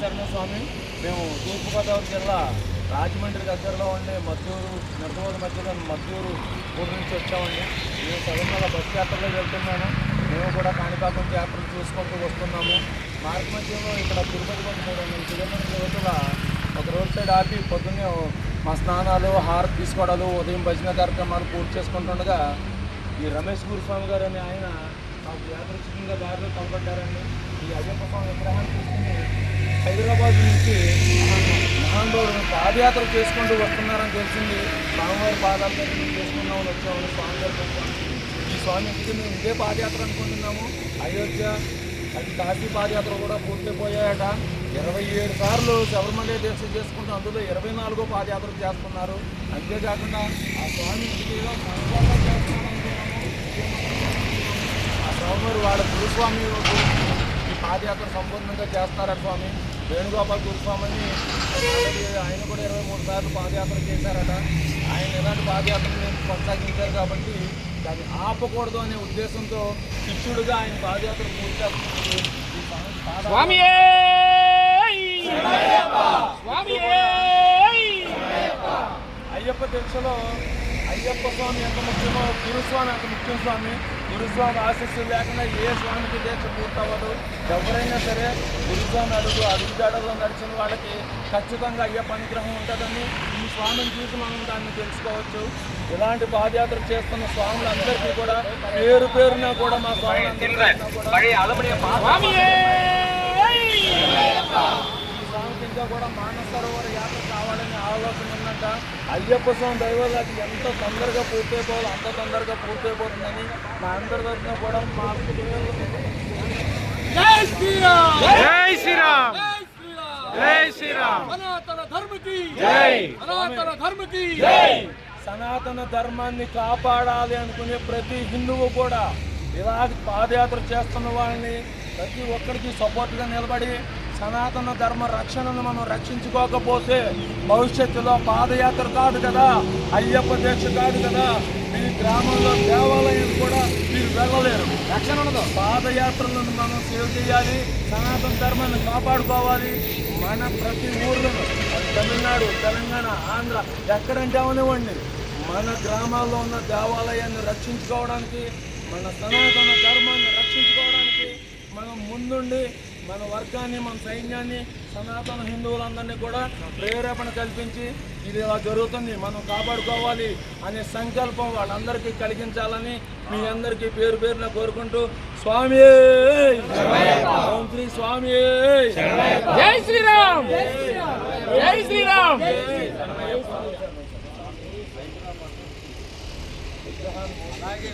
శరణ స్వామి మేము తూర్పుగోదావరి జిల్లా రాజమండ్రి దగ్గరలో ఉండే మద్దూరు నర్దమూరు మధ్యలో మద్దూరు ఊరు నుంచి వచ్చామండి. మేము సగంలో బస్ యాత్రలో వెళ్తున్నాము. మేము కూడా కాణిపాకం యాత్రలు చూసుకుంటూ వస్తున్నాము. మార్గ మధ్యంలో ఇక్కడ తిరుపతి కొంత మూడు వందల కిలోమీటర్ల యువతల ఒక రోడ్ సైడ్ ఆపి పొద్దున్నే మా స్నానాలు హారతి తీసుకోవడాలు ఉదయం భజన కార్యక్రమాలు పూర్తి చేసుకుంటుండగా ఈ రమేష్ గురుస్వామి గారు అనే ఆయన మాకు యాదృచ్ఛికంగా దారిలో కనబడ్డారండి. ఈ అయ్యప్ప స్వామి విగ్రహాన్ని తీసుకుని హైదరాబాద్ నుంచి మహానుభావుడు పాదయాత్ర చేసుకుంటూ వస్తున్నారని తెలిసింది. స్వామివారి పాదాల దగ్గర నుంచి వచ్చామని స్వామి గారు ఈ స్వామి ఇంటికి మేము ఇదే పాదయాత్ర అనుకుంటున్నాము. అయోధ్య అది కాశీ పాదయాత్ర కూడా పూర్తయిపోయాయట. ఇరవై ఏడు సార్లు శబరిమల దీక్ష చేసుకుంటూ అందులో ఇరవై నాలుగో పాదయాత్ర చేస్తున్నారు. అంతేకాకుండా ఆ స్వామి ఇంటికి ఆ స్వామివారు వాళ్ళ గురుస్వామి పాదయాత్ర సంపూర్ణంగా చేస్తారట స్వామి? వేణుగోపాల్ గురుస్వామిని ఆయన కూడా ఇరవై మూడు సార్లు పాదయాత్ర చేశారట. ఆయన ఎలాంటి పాదయాత్రని కొనసాగించారు కాబట్టి దాన్ని ఆపకూడదు అనే ఉద్దేశంతో శిష్యుడిగా ఆయన పాదయాత్ర పూర్తి చేస్తున్నారు. అయ్యప్ప దీక్షలో అయ్యప్ప స్వామి ఎంత ముఖ్యమో గురుస్వామి అంత ముఖ్యం స్వామి గురుస్వామి ఆశీస్సులు లేకుండా ఏ స్వామికి దీక్ష పూర్తవ్వదు ఎవరైనా సరే గురుస్వామి అడుగు అడుగు జాడలో నడిచిన వాళ్ళకి ఖచ్చితంగా అయ్యప్ప అనుగ్రహం ఉంటుందని ఈ స్వామిని చూసి మనం దాన్ని తెలుసుకోవచ్చు ఇలాంటి పాదయాత్ర చేస్తున్న స్వాములందరికీ కూడా పేరు పేరున కూడా మా స్వామి స్వామికి ఇంకా కూడా మానస సరోవర యాత్ర కావాలనే ఉందంట అయ్యప్ప స్వామి దైవాలు అది ఎంత తొందరగా పూర్తయిపోవాలో అంత తొందరగా పూర్తయిపోతుందని మా అందరి తరఫున కూడా మా జై శ్రీరామ్! జై శ్రీరామ్! జై శ్రీరామ్! సనాతన ధర్మ కి జై! సనాతన ధర్మ కి సనాతన ధర్మాన్ని కాపాడాలి అనుకునే ప్రతి హిందువు కూడా ఇలా పాదయాత్ర చేస్తున్న వాళ్ళని ప్రతి ఒక్కరికి సపోర్ట్గా నిలబడి సనాతన ధర్మ రక్షణను మనం రక్షించుకోకపోతే భవిష్యత్తులో పాదయాత్ర కాదు కదా అయ్యప్ప దీక్ష కాదు కదా. మీ గ్రామంలో దేవాలయం కూడా మీరు వెళ్ళలేరు. రక్షణ ఉండదు పాదయాత్రలను మనం సేవ్ చేయాలి సనాతన ధర్మాన్ని కాపాడుకోవాలి. మన ప్రతి ఊర్లో అది తమిళనాడు తెలంగాణ ఆంధ్ర ఎక్కడంటే అవనివ్వండి. మన గ్రామాల్లో ఉన్న దేవాలయాన్ని రక్షించుకోవడానికి మన సనాతన ధర్మాన్ని రక్షించుకోవడానికి మనం ముందుండి మన వర్గాన్ని మన సైన్యాన్ని సనాతన హిందువులందరినీ కూడా ప్రేరేపణ కల్పించి ఇది ఇలా జరుగుతుంది. మనం కాపాడుకోవాలి అనే సంకల్పం వాళ్ళందరికీ కలిగించాలని మీ అందరికీ పేరు పేరున కోరుకుంటూ స్వామి ఓం శ్రీ స్వామి జై శ్రీరామ్! జై శ్రీరామ్! అలాగే